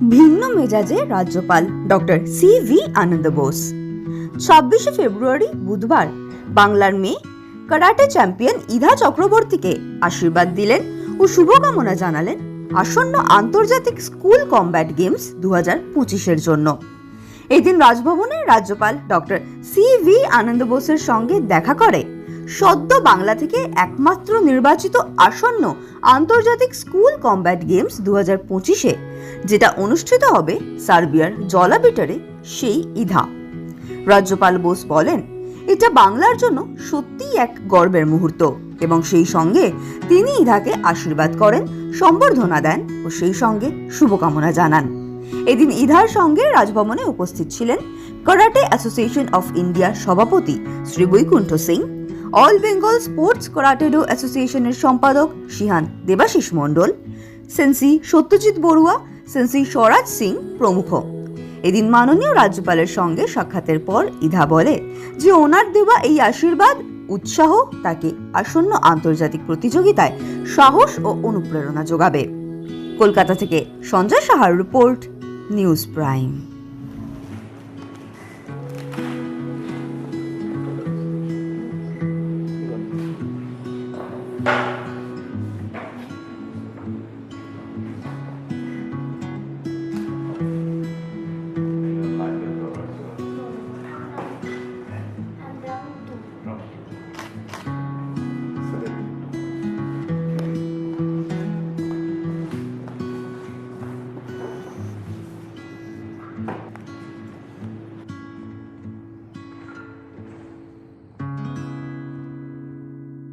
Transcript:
ভিন্ন মেজাজে রাজ্যপাল doctor C V Ananda Bose. ছাব্বিশে ফেব্রুয়ারি বুধবার বাংলার মেয়ে, কারাটে চ্যাম্পিয়ন ইধা চক্রবর্তীকে আশীর্বাদ দিলেন ও শুভকামনা জানালেন আসন্ন আন্তর্জাতিক স্কুল কমব্যাট গেমস দু হাজার পঁচিশের জন্য। এদিন রাজভবনে রাজ্যপাল ডক্টর সি ভি আনন্দ বোসের সঙ্গে দেখা করে সদ্য বাংলা থেকে একমাত্র নির্বাচিত আসন্ন আন্তর্জাতিক স্কুল কমব্যাট গেমস দু হাজার পঁচিশে, যেটা অনুষ্ঠিত হবে সার্বিয়ার জলাবিটারে সেই ইধা। রাজ্যপাল বোস বলেন, এটা বাংলার জন্য সত্যিই এক গর্বের মুহূর্ত এবং সেই সঙ্গে তিনি ইধাকে আশীর্বাদ করেন, সম্বর্ধনা দেন ও সেই সঙ্গে শুভকামনা জানান। এদিন ইধার সঙ্গে রাজভবনে উপস্থিত ছিলেন কারাটে অ্যাসোসিয়েশন অফ ইন্ডিয়ার সভাপতি Shri Baikuntha Singh all Bengal sports karate do অ্যাসোসিয়েশনের সম্পাদক শিহান দেবাশিস মণ্ডল সেন্সি সত্যজিৎ বড়ুয়া সেন্সি স্বরাজ সিং প্রমুখ। এদিন মাননীয় রাজ্যপালের সঙ্গে সাক্ষাতের পর ইধা বলে যে ওনার দেওয়া এই আশীর্বাদ, উৎসাহ তাকে আসন্ন আন্তর্জাতিক প্রতিযোগিতায় সাহস ও অনুপ্রেরণা যোগাবে। কলকাতা থেকে সঞ্জয় সাহার রিপোর্ট, নিউজ প্রাইম।